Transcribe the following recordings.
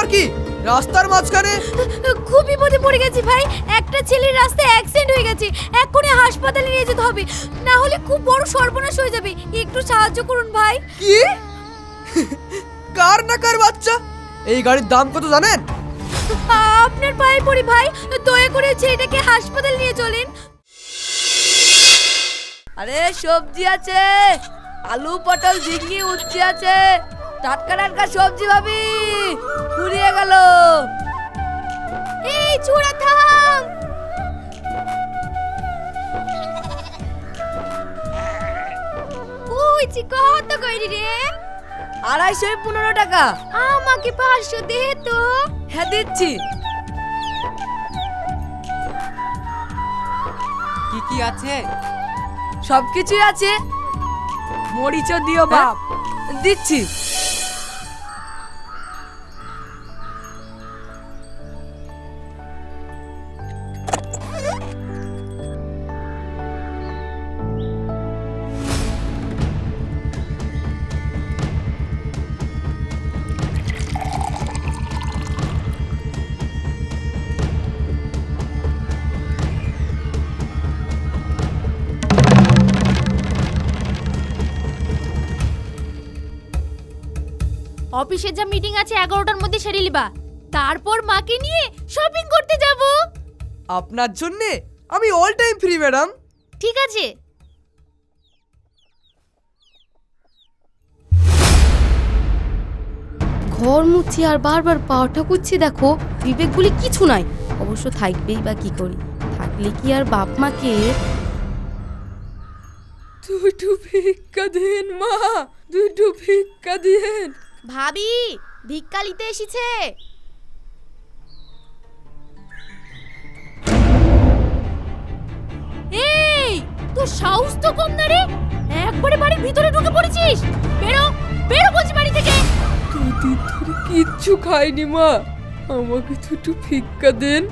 আবার কি? রাস্তার মাঝখানে? খুব বিপদে পড়ে গেছি ভাই। একটা ছেলের রাস্তায় অ্যাক্সিডেন্ট হয়ে গেছে। এক্ষুনি হাসপাতালে নিয়ে যেতে হবে। না হলে খুব বড় সর্বনাশ হয়ে যাবে। একটু সাহায্য করুন ভাই। কি? কার না কার বাচ্চা? এই গাড়ির দাম কত জানেন? আপনার পায়ে পড়ি ভাই। দয়া করে ছেলেটাকে হাসপাতাল নিয়ে চলেন। আরে সবজি আছে। আলু পটল ঝিঙ্গি উচ্ছে আছে। টাটকা টাটকা সবজি ভাবি। ফুরিয়ে গেল। এই চূড়া থাম। কইছি কত কইরি রে? আড়াইশো পনেরো টাকা। আমাকে পাঁচশো দে তো। হ্যাঁ দিচ্ছি। কি কি আছে? সব কিছুই আছে। মরিচও দিও বাপ। দিচ্ছি। অফিসে যা মিটিং আছে এগারোটার মধ্যে সেরে লিবা তারপর মাকে নিয়ে শপিং করতে যাব। আপনার জন্যে? আমি অল টাইম ফ্রি ম্যাডাম ঠিক আছে। ঘর মুছি আর বারবার পাওয়াটা করছি দেখো বিবেক বলে কিছু নাই। অবশ্য থাকবেই বা কি করি? থাকলে কি আর বাপ মাকে? দুটো ভিক্ষা দিন মা। দুটো ভিক্ষা দিন ভাবি ভিক্ষা নিতে এসেছে। এই তোর সাহস তো কম না রে? একবারে বাড়ির ভিতরে ঢুকে পড়েছিস। বেরো বেরো বলছি বাড়ি থেকে। দুদিন ধরে কিচ্ছু খাইনি মা। আমাকে দুটো ভিক্ষা দেন।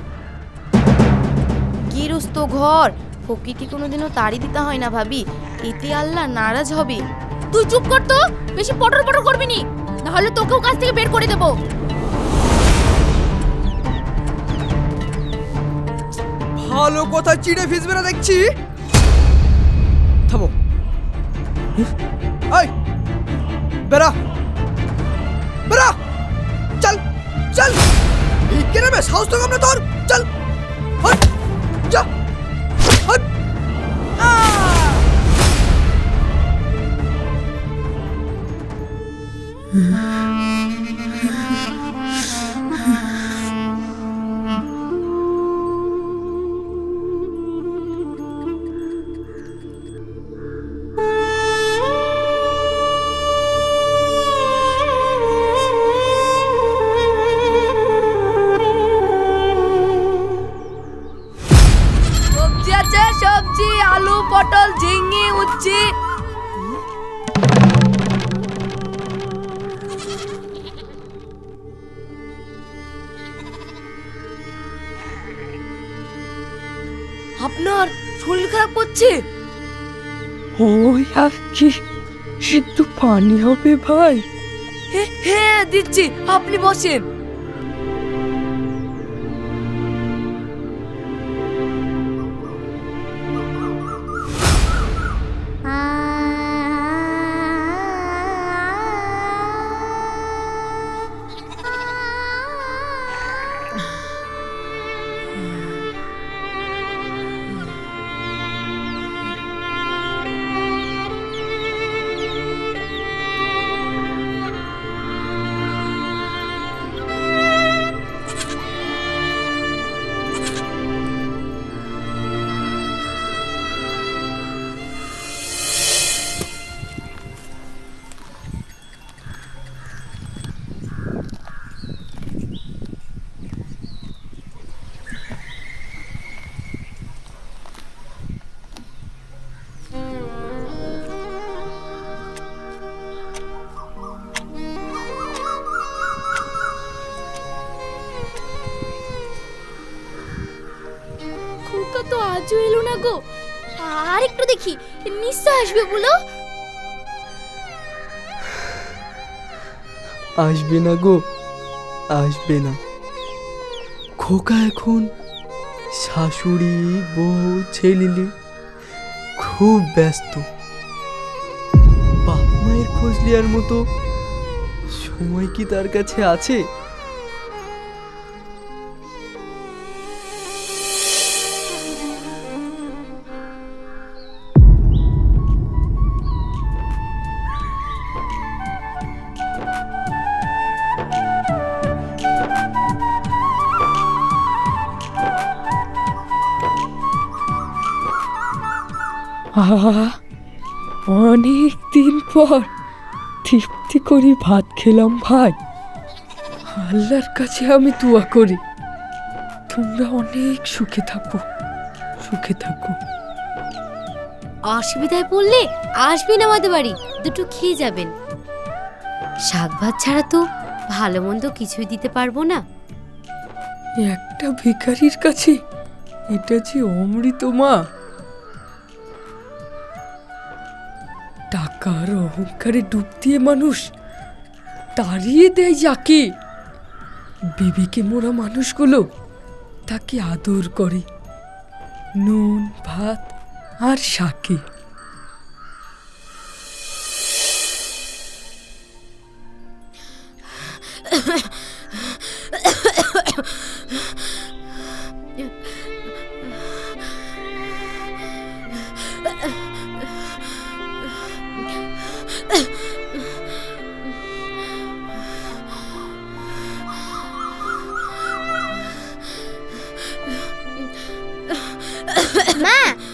গৃহস্থ ঘর ফকিটি কোনোদিনও তাড়ি দিতে হয় না ভাবি। এতে আল্লাহ নারাজ হবে। তুই চুপ কর তো বেশি পটর পটর করবি নি। না হলে তোকেও কাজ থেকে বের করে দেবো। ভালো কথা, চিড়ে ফিসবে না দেখছি। থামো। এই বেরা বেরা চল চল। নেবে? সাহস তো না তোর। চল হট সবজি পানি হবে ভাই? হ্যাঁ দিচ্ছি আপনি বসেন। দেখি, নিশ্চয় আসবে বলো। আসবে না গো, আসবে না। খোকা এখন শাশুড়ি, বউ ছেলিলি খুব ব্যস্ত। বাপ মায়ের খোঁজ মতো সময় কি তার কাছে আছে? আহা অনেক দিন পর তৃপ্তি করে ভাত খেলাম ভাই। আল্লাহর কাছে আমি দোয়া করি তোমরা অনেক সুখে থাকো সুখে থাকো। অসুবিধায় পড়লে আসবেন আমাদের বাড়ি দুটো খেয়ে যাবেন। শাক ভাত ছাড়া তো ভালো মন্দ কিছুই দিতে পারব না। একটা ভিখারির কাছে এটা যে অমৃত মা। টাকার অহংকারে ডুব দিয়ে মানুষ তাড়িয়ে দেয় যাকে। বিবেকে মোরা মানুষগুলো তাকে আদর করে। নুন, ভাত আর শাকে।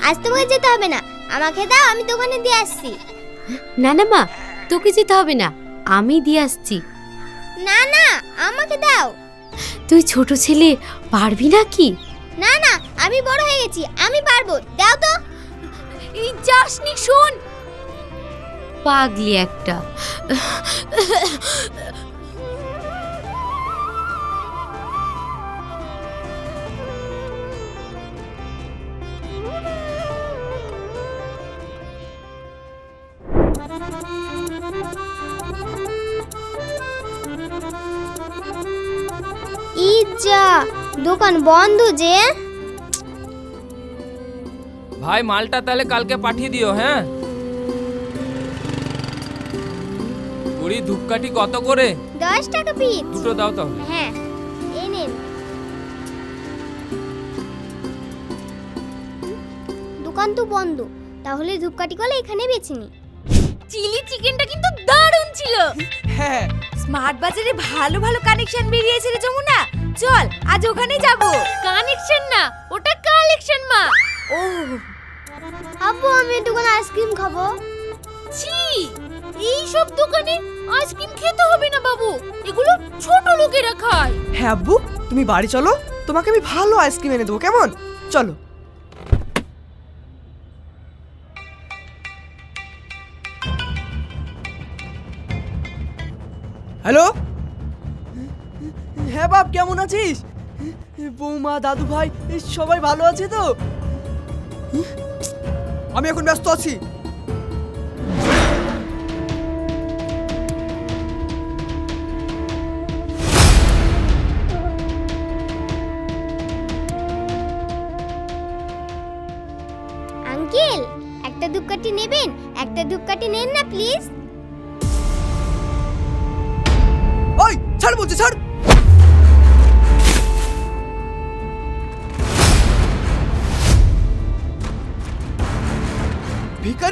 আজ তোমাকে যেতে হবে না। আমাকে দাও আমি দোকানে দিয়ে আসছি। না না মা তোকে যেতে হবে না। আমি দিয়ে আসছি। না না আমাকে দাও। তুই ছোট ছেলে পারবি না কি না না আমি বড় হয়ে গেছি আমি পারব। দাও তো। এই যাসনি শোন। পাগলি একটা। ইজ্জা দোকান বন্ধ যে। ভাই মালটা তাহলে কালকে পাঠিয়ে দিও হ্যাঁ? কুড়ি ধূপকাঠি কত করে? দশ টাকা পিস। দুটো দাও তাহলে হ্যাঁ এই নিন। দোকান তো বন্ধ তাহলে ধূপকাঠি কলে এখানে বেছে নি। চিলি চিকেনটা কিন্তু দারুণ ছিল। হ্যাঁ। স্মার্ট বাজারে ভালো ভালো কানেকশন বেরিয়েছে রে যমুনা। চল আজ ওখানে যাব। কানেকশন না ওটা কালেকশন মা। ও। আব্বু আমি দোকানে আইসক্রিম খাব। ছি এই সব দোকানে আইসক্রিম খেতে হবে না বাবু। এগুলো ছোট লোকেরা খায়। হ্যাঁ আব্বু তুমি বাড়ি চলো। তোমাকে আমি ভালো আইসক্রিম এনে দেবো কেমন? চলো। হ্যালো? হ্যাঁ বাপ কেমন আছিস? বৌমা দাদু ভাই সবাই ভালো আছে তো? আমি এখন ব্যস্ত আছি। আঙ্কেল একটা ধূপকাঠি নেবেন? একটা ধূপকাঠি নেন না প্লিজ। ওই ছাড় বলছি ছাড়।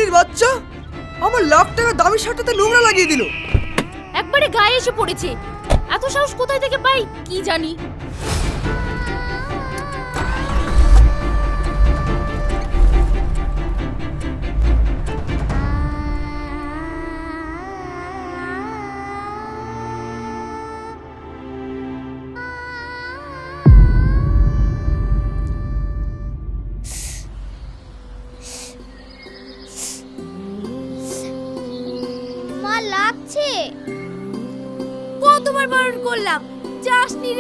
ভিখারির বাচ্চা? আমার লাখ টাকা দামি শার্টটাতে নোংরা লাগিয়ে দিল। একবারে গায়ে এসে পড়েছে। এত সাহস কোথায় থেকে পাই, কি জানি?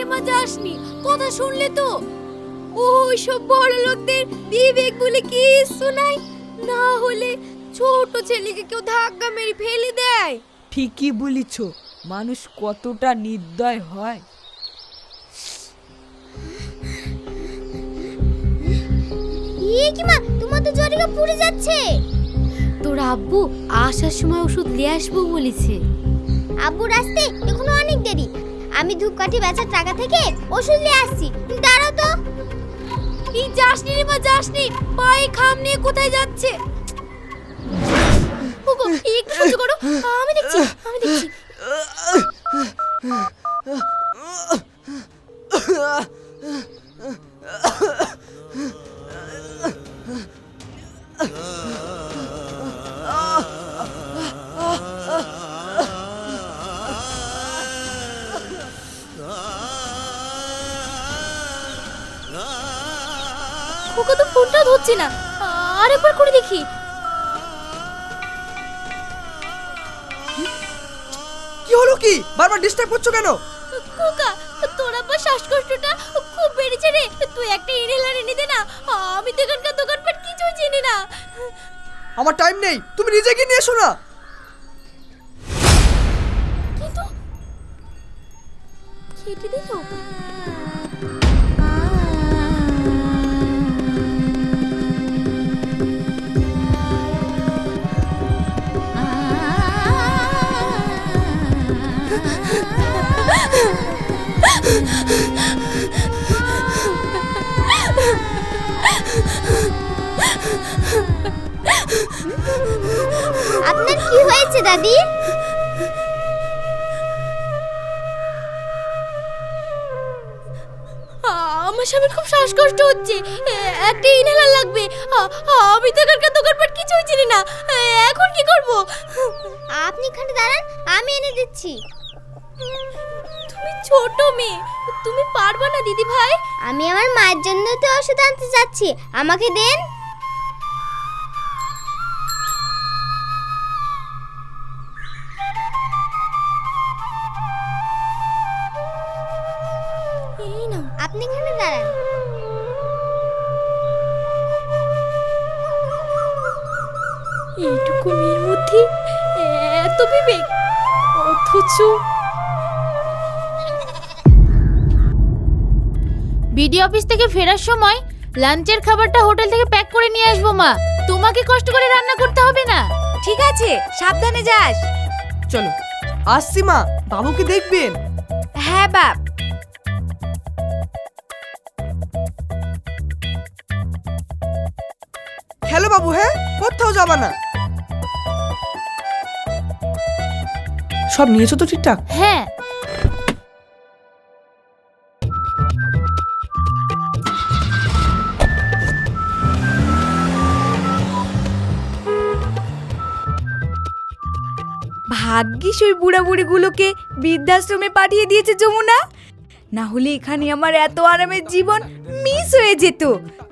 রে মা যাসনি? কথা শুনলে তো? ওই সব বড় লোকদের বিবেক বলে কি শোনাই না হলে ছোট ছেলেকে কেউ ধাক্কা মেরে ফেলে দেয়। ঠিকই বলিছ মানুষ কতটা নির্দয় হয়। তোর আব্বু আসার সময় ওষুধ নিয়ে আসব বলেছে। আব্বু আসতে এখনও অনেক দেরি। আমি ধূপকাঠি বেচার টাকা থেকে ওষুধ নিয়ে আসছি তুই দাঁড়াও তো এই যাসনি রে মা যাসনি পায়ে খাম নিয়ে কোথায় যাচ্ছে ওগো একটু সহ্য করো আমি দেখছি আমি দেখছি আরেকবার করে দেখি। কি হলো কি? বারবার ডিস্টার্ব করছ কেন? খোকা তোর আব্বা শ্বাসকষ্টটা খুব বেড়েছে রে। তুই একটা ইনহেলার এনে দে না। আমি তো এখানকার দোকানপাট কিছু চিনি না। আমার টাইম নেই। তুমি নিজে গিয়ে নিয়ে এসো না। আপনার কি হয়েছে দাদি? আমার স্বামীর খুব শ্বাসকষ্ট হচ্ছে। একটা ইনহেলার লাগবে। আমি তো এখানকার দোকানপাট কিছুই চিনি না। এখন কি করব? আপনি এখানে দাঁড়ান আমি এনে দিচ্ছি। তুমি ছোট মেয়ে তুমি পারবে না দিদি ভাই। আমি আমার মায়ের জন্য তো ওষুধ আনতে যাচ্ছি। আমাকে দেন? থেকে ফেরার সময় লাঞ্চের খাবারটা হোটেল থেকে প্যাক করে নিয়ে আসব মা। তোমাকে কষ্ট করে রান্না করতে হবে না। ঠিক আছে সাবধানে যাস। চলো। আসছি মা। বাবুকে দেখবেন। হ্যাঁ বাপ। খেলো বাবু হ্যাঁ? কোথাও যাবা না। সব নিয়েছো তো ঠিকঠাক? হ্যাঁ। ওই বুড়া বুড়িগুলোকে বৃদ্ধাশ্রমে পাঠিয়ে দিয়েছে যমুনা? না হলে এখানে আমার এত আরামের জীবন মিস হয়ে যেত।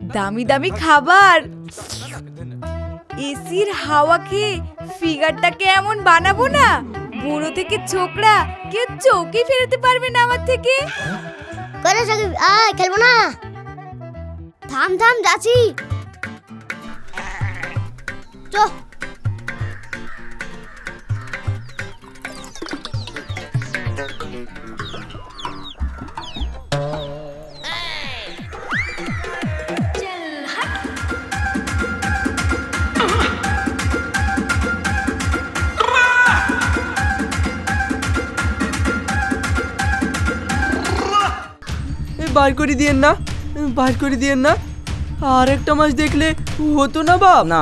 দামি দামি খাবার। এসির হাওয়া খেয়ে ফিগারটাকে এমন বানাবো না? বুড়ো থেকে ছোকরা কেউ চোখে ফেরাতে পারবে না আমার থেকে। করে আয়, খেলব না। থাম থাম, যাচ্ছি। চ। বার করে দিয়েন না বার করে দিয়েন না। আর একটা মাস দেখলে হতো না বাপ। না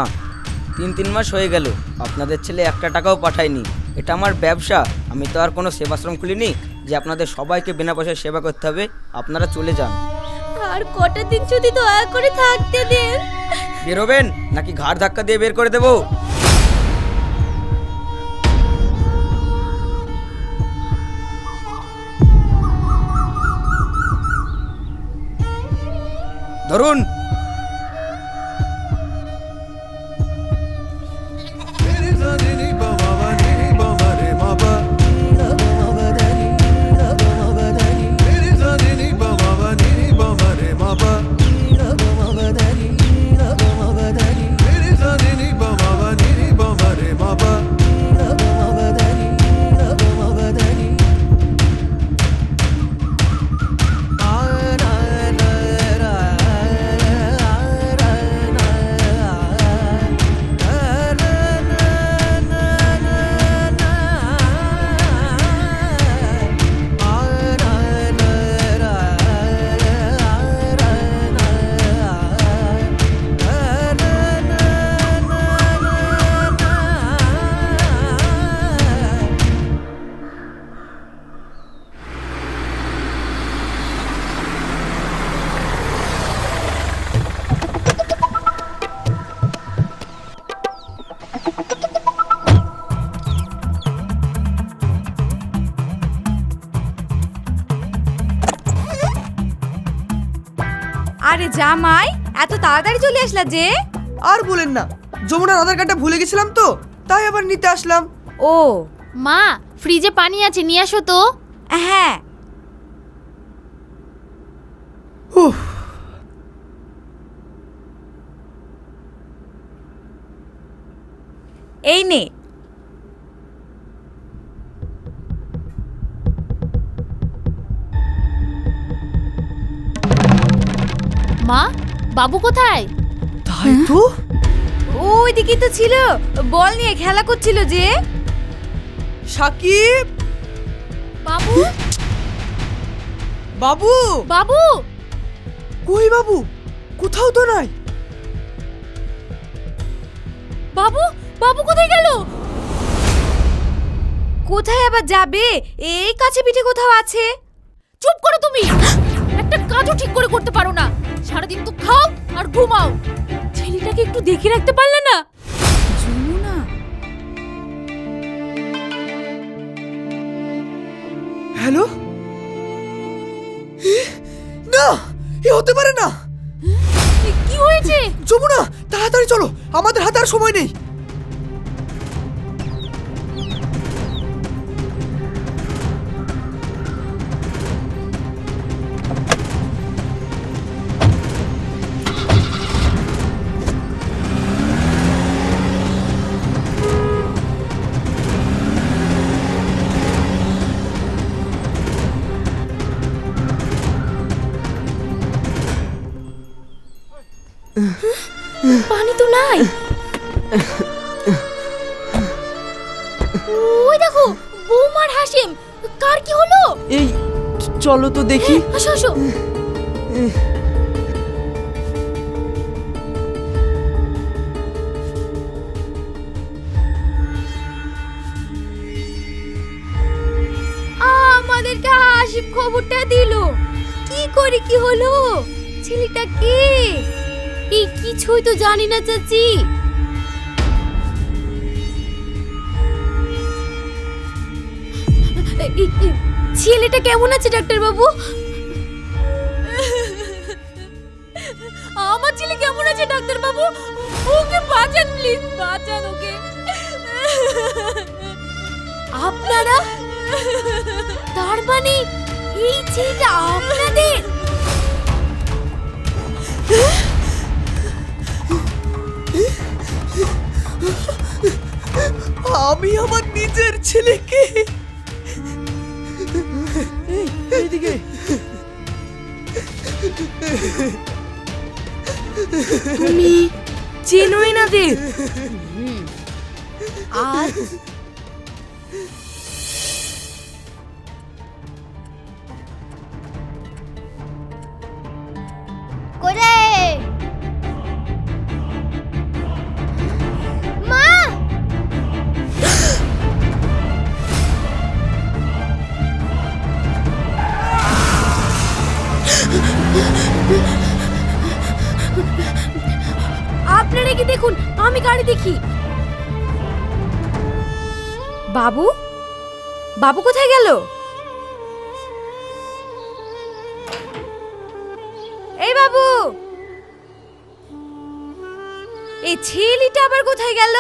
তিন তিন মাস হয়ে গেল আপনাদের ছেলে একটা টাকাও পাঠায়নি। এটা আমার ব্যবসা আমি তো আর কোনো সেবাশ্রম খুলিনি যে আপনাদের সবাইকে বিনা পয়সায় সেবা করতে হবে আপনারা চলে যান। আর কটা দিন যদি দয়া করে থাকতে দেন। বেরোবেন নাকি ঘাড় ধাক্কা দিয়ে বের করে দেবো? ধরুন আরে জামাই এত তাড়াতাড়ি চলে আসলা যে। আর বলেন না যমুনার আধার কার্ডটা ভুলে গেছিলাম তো তাই আবার নিতে আসলাম। ও। মা ফ্রিজে পানি আছে নিয়ে আসো তো। হ্যাঁ। উফ। এই নে মা বাবু কোথায়? তাই তো? ওইদিকে তো ছিল। বল নিয়ে খেলা করছিল যে। সাকিব! বাবু? বাবু! বাবু? কই বাবু? কোথাও তো নাই। বাবু? বাবু কোথায় গেল? কোথায় আবার যাবে? এই কাছে পিঠে কোথাও আছে। চুপ করো তুমি! একটা কাজও ঠিক করে করতে পারো না। সারাদিন তো খাও আর ঘুমাও। ছেলেটাকে একটু দেখে রাখতে পারলে না? যমুনা হ্যালো? না এ হতে পারে না। কি হয়েছে? যমুনা তাড়াতাড়ি চলো আমাদের হাতে আর সময় নেই। ওই দেখো বৌমার হাসিম কার কি হলো? এই চলো তো দেখি। আসো আসো। আমাদেরকে হাসিব খবরটা দিল। কি করে কি হলো? ছেলেটা কে? এই কিছুই তো জানি না চাচি। ছেলেটা কেমন আছে ডাক্তার বাবু আমার ছেলে কেমন আছে ডাক্তার বাবু ওকে বাঁচান প্লিজ বাঁচান ওকে। আপনারা? তার মানে এই ছেলেটা আপনাদের? আমি আমার নিজের ছেলেকে এইদিকে। তুমি চেনোই না দে আর বাবু কোথায় গেল? এই বাবু! এই ছেলেটা আবার কোথায় গেল?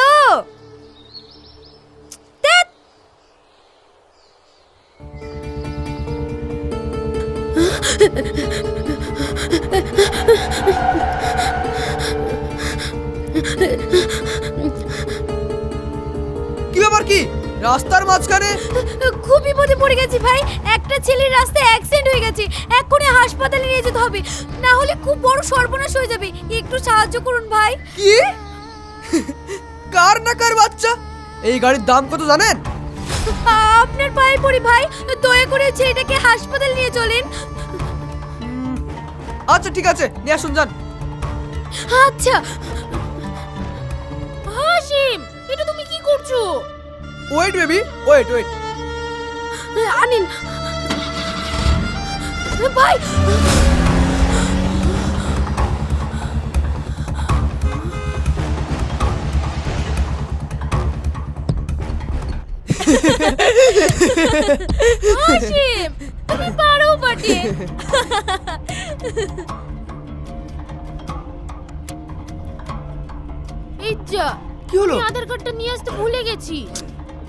কি ব্যাপার কি? রাস্তার মাঝখানে খুব বিপদে পড়ে গেছি ভাই। একটা ছেলের রাস্তায় অ্যাক্সিডেন্ট হয়ে গেছে। এক্ষুনি হাসপাতালে নিয়ে যেতে হবে। না হলে খুব বড় সর্বনাশ হয়ে যাবে। একটু সাহায্য করুন ভাই। কি? কার না কার বাচ্চা? এই গাড়ির দাম কত জানেন? আপনার পায়ে পড়ি ভাই। দয়া করে ছেলেটাকে হাসপাতালে নিয়ে চলেন। আচ্ছা ঠিক আছে। নিয়ে আসুন যান। আচ্ছা। হাসিম এটা তুমি কি করছ? ওয়েট বেবি ওয়েট ওয়েট আনিন ভাই হাসিম তুমি পারো বটে এই যা কি হলো আধার কার্ডটা নিয়ে আসতে ভুলে গেছি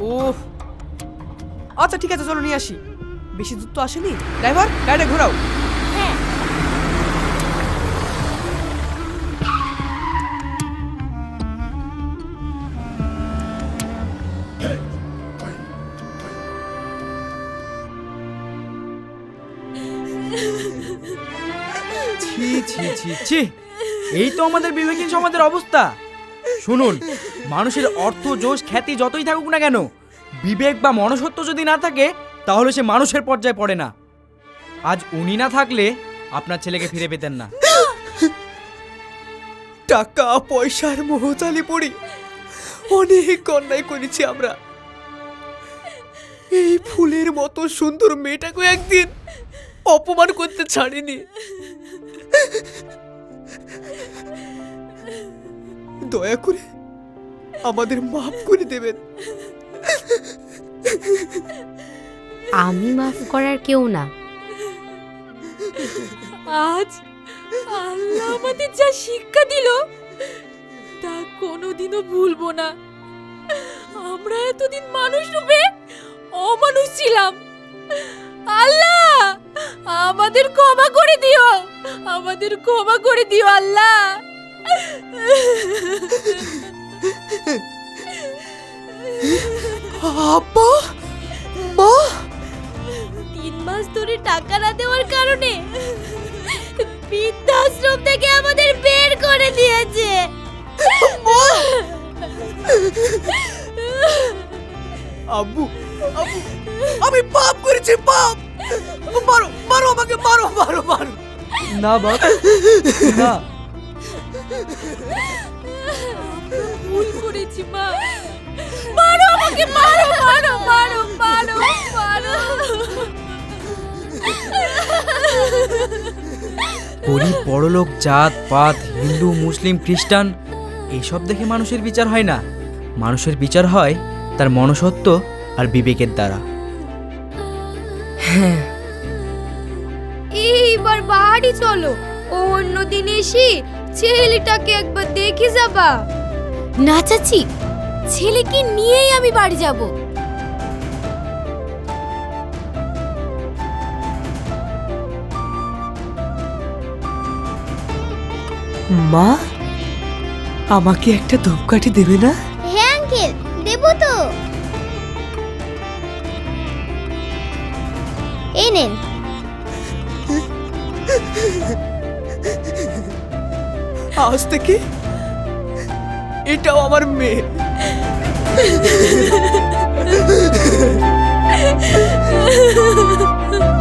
ও আচ্ছা ঠিক আছে চলো নিয়ে আসি। বেশি দূর তো আসেনি। ড্রাইভার গাড়িটা ঘোরাও। হ্যাঁ। ছি ছি ছি ছি। এই তো আমাদের বিবেকহীন সমাজের অবস্থা। শুনুন, মানুষের অর্থ, জোশ, খ্যাতি যতই থাকুক না কেন, বিবেক বা মনসত্ব যদি না থাকে, তাহলে সে মানুষের পর্যায়ে পড়ে না। আজ উনি না থাকলে আপনার ছেলেকে ফিরে পেতেন না। টাকা পয়সার মোহতালি পড়ি অনেক অন্যায় করেছি আমরা। এই ফুলের মতো সুন্দর মেয়েটাকে একদিন অপমান করতে ছাড়িনি। দয়া করে আমাদের মাফ করে দেবেন। আমি মাফ করার কেউ না। আজ আল্লাহ আমাদের যা শিক্ষা দিল তা কোনোদিনও ভুলবো না। আমরা এতদিন মানুষ রূপে অমানুষ ছিলাম। আল্লাহ আমাদের ক্ষমা করে দিও। আমাদের ক্ষমা করে দিও আল্লাহ। আব্বা? মা? তিন মাস ধরে টাকা না দেওয়ার কারণে বৃদ্ধাশ্রম থেকে আমাদের বের করে দিয়েছে। আব্বু আব্বু আমি পাপ করেছি পাপ! মারো মারো আমাকে মারো মারো মারো। না বাপ। না। ভুল করেছি মা। মারো আমাকে মারো মারো মারো মারো মারো। গরিব বড়লোক জাত পাত হিন্দু মুসলিম খ্রিস্টান এইসব দেখে মানুষের বিচার হয় না। মানুষের বিচার হয় তার মনসত্ব আর বিবেকের দ্বারা। এইবার বাড়ি চলো। অন্য দিন এসে ছেলেটাকে একবার দেখে যাবা। না চাচি ছেলেকে নিয়েই আমি বাড়ি যাব। মা আমাকে একটা ধূপকাঠি দেবে না? হ্যাঁ আঙ্কেল দেবো তো। এই নেন। আজ থেকে এটাও আমার মেয়ে। Ha